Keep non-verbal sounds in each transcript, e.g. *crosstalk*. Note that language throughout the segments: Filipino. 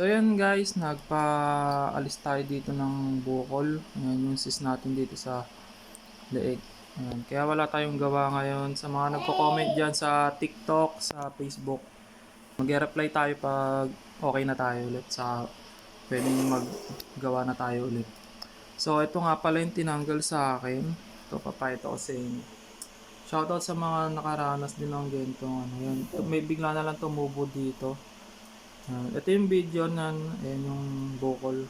So yan guys, nagpaalis tayo dito ng bukol. Ayan yung sis natin dito sa leeg. Ayan. Kaya wala tayong gawa ngayon. Sa mga nagko-comment dyan sa TikTok, sa Facebook, mag-reply tayo pag okay na tayo ulit sa pwedeng maggawa na tayo ulit. So ito nga pala yung tinanggal sa akin. Ito papayito ko sa inyo. Shoutout sa mga nakaranas din ng ganito. Ano, yan. May bigla na lang tumubo dito. Ayan. ito yung video na ayan yung bukol.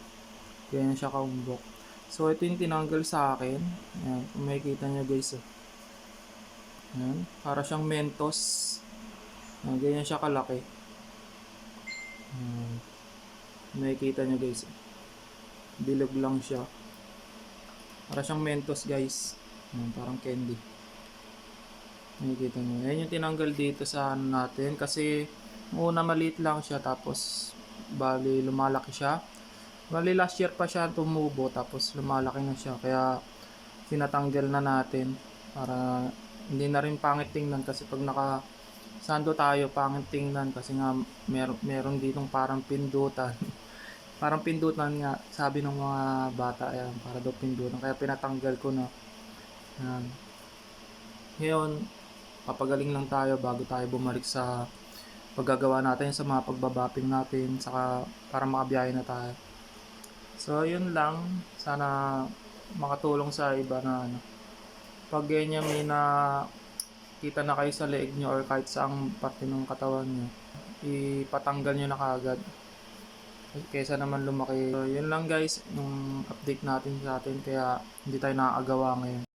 Ganyan siya kaumbok. So ito yung tinanggal sa akin. Ayan, kung makikita nyo guys. Oh. Ayan, para siyang mentos. Ayan, ganyan siya kalaki. Ayan. Makikita nyo guys. oh. Bilog lang siya. Para siyang mentos guys. Ayan, parang candy. Nakikita nyo. Ayan yung tinanggal dito sa ano natin. Kasi una maliit lang siya. Tapos bali lumalaki siya. Bali last year pa siya tumubo. Tapos lumalaki na siya. Kaya tinatanggal na natin. Para hindi na rin pangit tingnan. Kasi pag naka sando tayo pangit tingnan. Kasi nga mer meron ditong parang pindutan. *laughs* parang pindutan nga. Sabi ng mga bata. Ayan, para daw pindutan. Kaya pinatanggal ko na. Ayan. Ngayon, papagaling lang tayo bago tayo bumalik sa paggagawa natin sa mga pagbabapping natin saka para makabiyahe na tayo. So, yun lang. Sana makatulong sa iba na ano. Pag ganyan may na kita na kayo sa leeg nyo or kahit saang parte ng katawan nyo, ipatanggal nyo na kaagad. Kesa naman lumaki. So, yun lang guys, yung update natin sa atin. Kaya hindi tayo nakakagawa ngayon.